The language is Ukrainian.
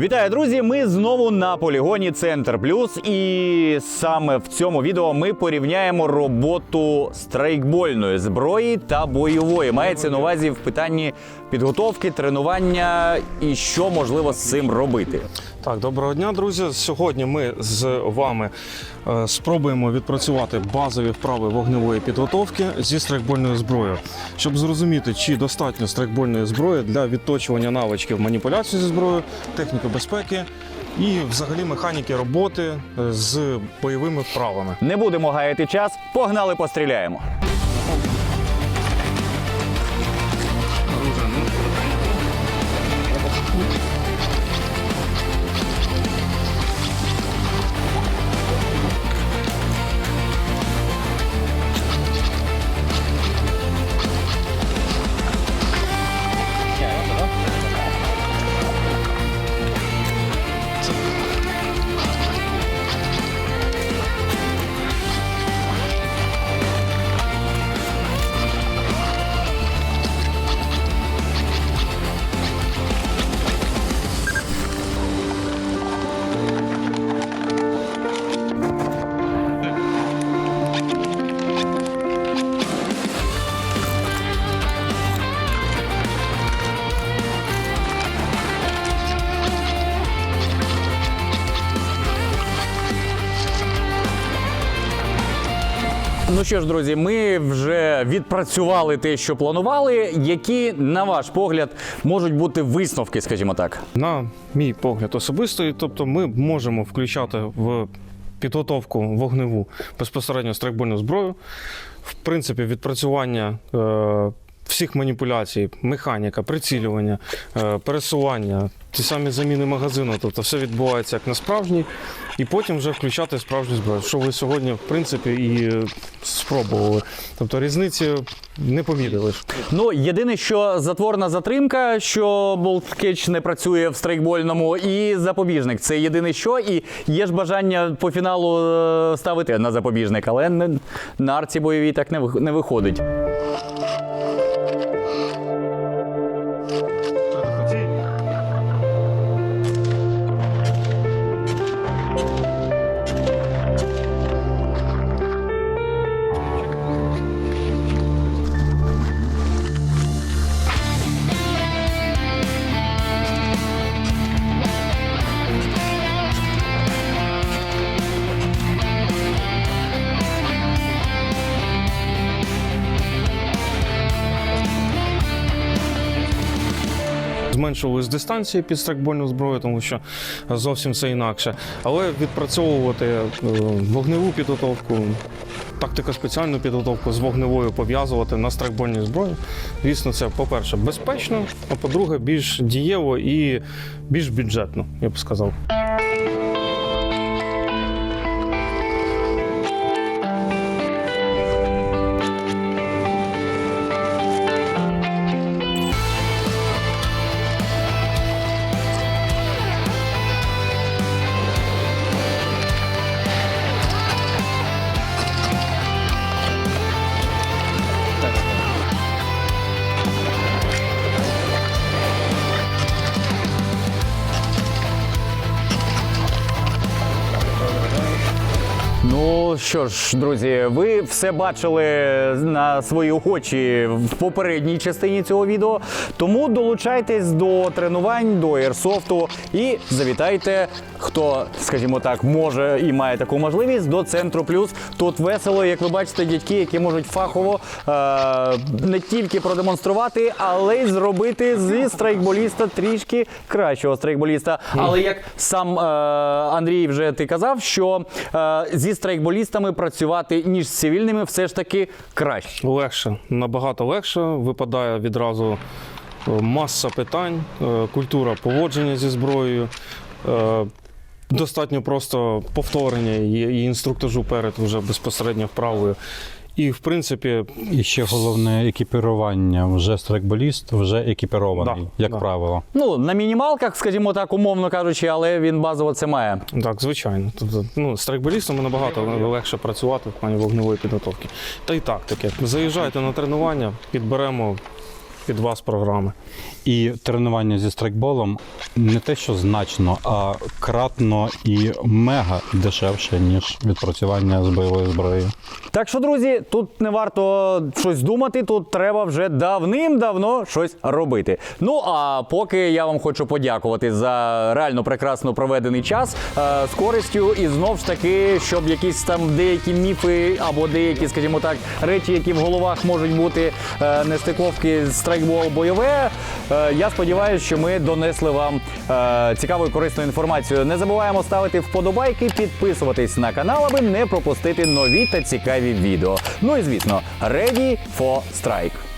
Вітаю, друзі! Ми знову на полігоні Центр Плюс. І саме в цьому відео ми порівняємо роботу страйкбольної зброї та бойової. Мається на увазі в питанні підготовки, тренування і що можливо з цим робити. Так, доброго дня, друзі. Сьогодні ми з вами е, спробуємо відпрацювати базові вправи вогневої підготовки зі страйкбольною зброєю, щоб зрозуміти, чи достатньо страйкбольної зброї для відточування навичків маніпуляції зі зброєю, техніки безпеки і взагалі механіки роботи е, з бойовими вправами. Не будемо гаяти час, погнали, постріляємо. Ну що ж, друзі, ми вже відпрацювали те, що планували. Які, на ваш погляд, можуть бути висновки, скажімо так? На мій погляд особистий, тобто ми можемо включати в підготовку вогневу безпосередньо страйкбольну зброю. В принципі, відпрацювання е, всіх маніпуляцій, механіка, прицілювання, е, пересування, ті самі заміни магазину, тобто все відбувається як на справжній, і потім вже включати справжню зброю, що ви сьогодні, в принципі, і спробували. Тобто різниці не помітили. Ну, єдине, що затворна затримка, що болткетч не працює в страйкбольному, і запобіжник. Це єдине що. І є ж бажання по фіналу е, ставити на запобіжник, але на арці бойовій так не виходить. Зменшували з дистанції під страйкбольну зброю, тому що зовсім все інакше. Але відпрацьовувати е, вогневу підготовку, тактика спеціальну підготовку з вогневою пов'язувати на страйкбольній зброї. Звісно, це, по-перше, безпечно, а по-друге, більш дієво і більш бюджетно, я б сказав. Ну що ж, друзі, ви все бачили на свої очі в попередній частині цього відео. Тому долучайтесь до тренувань, до Airsoft і завітайте, хто, скажімо так, може і має таку можливість до центру плюс. Тут весело, як ви бачите, дядьки, які можуть фахово е- не тільки продемонструвати, але й зробити зі страйкболіста трішки кращого страйкболіста. Але як сам е- Андрій вже ти казав, що е- зі страйкболістами працювати ніж з цивільними все ж таки краще. Легше, набагато легше. Випадає відразу е, маса питань, е, культура поводження зі зброєю. Достатньо просто повторення і інструктажу перед вже безпосередньо вправою. І в принципі, І ще головне екіпірування. Вже страйкболіст, вже екіпірований, Да, як да. правило. Ну на мінімалках, скажімо так, умовно кажучи, але він базово це має. так, звичайно. Тобто, ну, з страйкболістами набагато легше працювати в плані вогневої підготовки. Та й тактики. Заїжджайте на тренування, підберемо від вас програми. І тренування зі страйкболом не те, що значно, а кратно і мега дешевше, ніж відпрацювання з бойовою зброєю. Так що, друзі, тут не варто щось думати, тут треба вже давним-давно щось робити. Ну а поки я вам хочу подякувати за реально прекрасно проведений час е, з користю, і знов ж таки, щоб якісь там деякі міфи або деякі, скажімо так, речі, які в головах можуть бути е, нестиковки з страйкбол бойове. Е, я сподіваюся, що ми донесли вам е, цікаву і корисну інформацію. Не забуваємо ставити вподобайки, підписуватись на канал, аби не пропустити нові та цікаві відео. Ну і звісно, ready for strike.